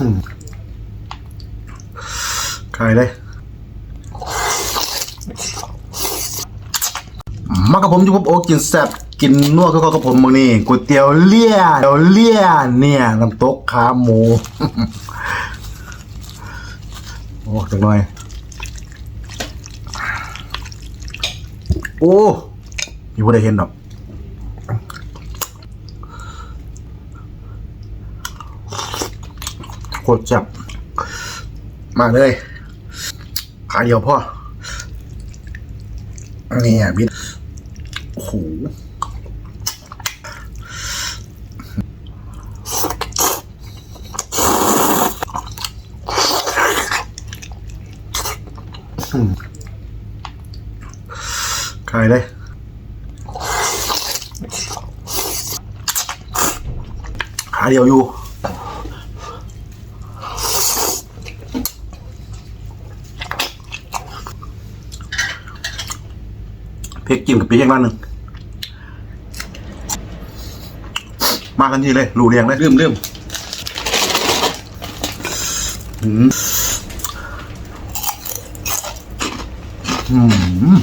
อืมขายเลยมากับผมอยู่กับโอกินแซ่บกินนวคือเขากับผมบางนี่ก๋วยเตี๋ยวเลี่ยเตี๋ยวเลี่ยเนี่ยน้ำตกขาหมูโอ้จังหน่อยโอ้มีผู้ใดเห็นดอกโค ตรจับมาเลยขาเดียวพ่อนี่อะบิดโอ้โหขายเลยขาเดียวอยู่ พริกจิ้มกับพริกแห้งร้านหนึ่งมากันทีเลยรูเรียงเลยลืมลืมอืมอืม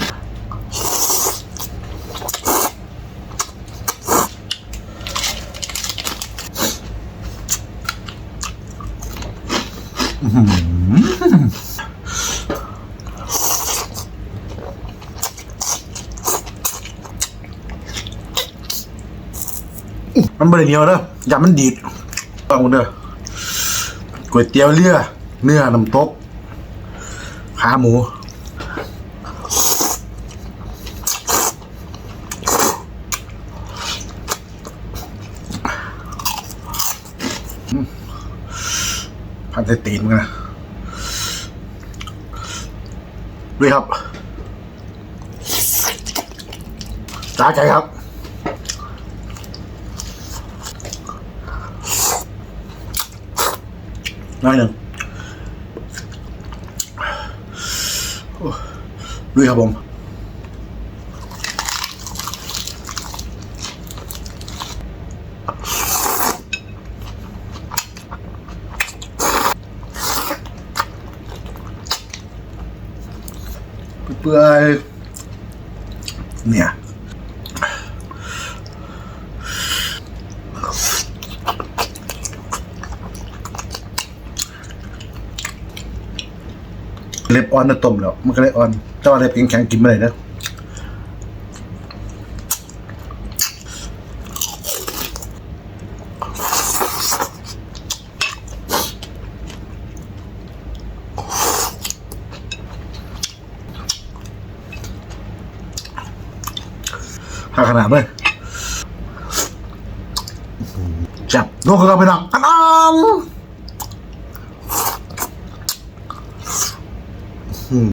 อื้อ มันบริเนียวเด้อย่ามันดีดฟังคุณเด้อก๋วยเตี๋ยวเรือเนื้อน้ำตก ขาหมูพันใส่ตีนมึงนะด้วยครับจ้าใจครับ น้อยหนึ่งด้วยครับผมเปื่อยเนี่ย เล็บอ่อนนะต้มแล้ว มันก็เลยอ่อน แต่ว่าเล็บแข็งๆกินไม่ได้นะหาขนาดเลยจับนกกระไปดังอันอัน うん。